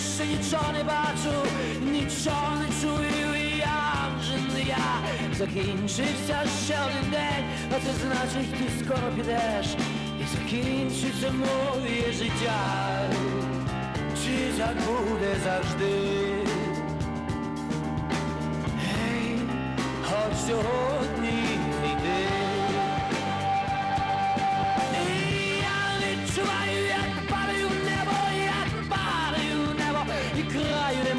більше нічого не бачу, нічого не чую, і я вже не я. Закінчився ще один день, а це значить, ти скоро підеш, і закінчиться моє життя. Чи так буде завжди? Гей, хоч сьогодні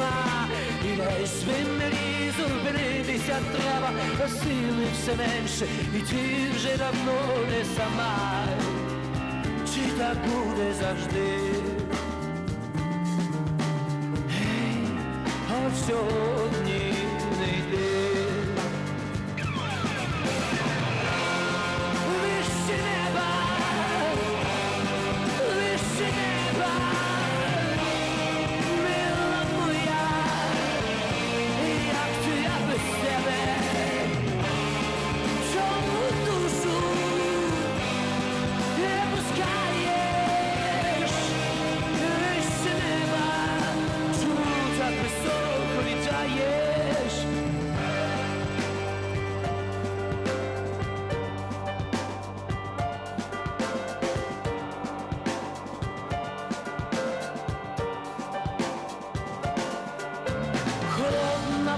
нема, і десь мені зупинитися треба, а сили все менше, і ти вже давно не сама. Чи так буде завжди? Гей, от сьогодні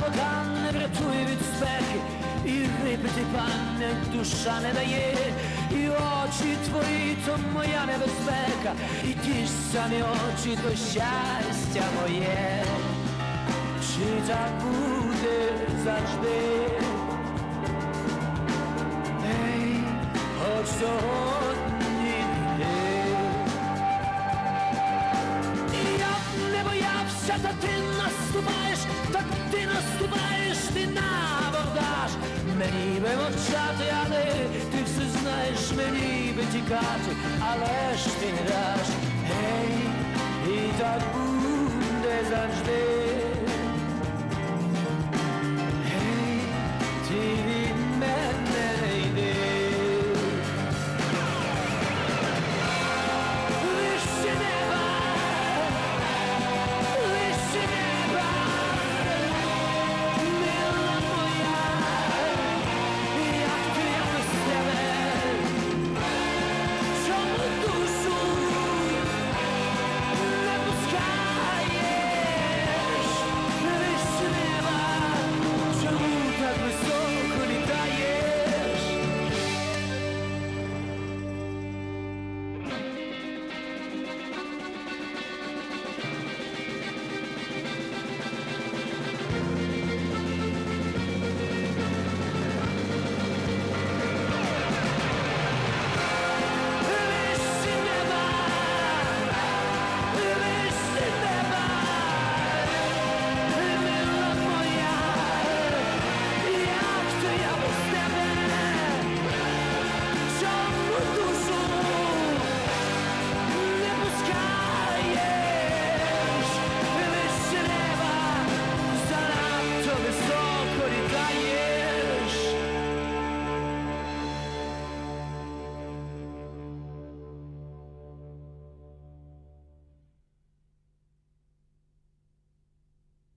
вода не врятує від спеки, і випити пам'ять душа не дає, і очі твої, то моя небезпека, і ті ж самі очі, то щастя моє, чи так буде завжди? Ей, хоч сьогодні йди. І я б не боявся, та ти наступаєш, мені би мовчати, а не ти все знаєш, мені би тікати, але ж ти не даш, гей, і так буде завжди.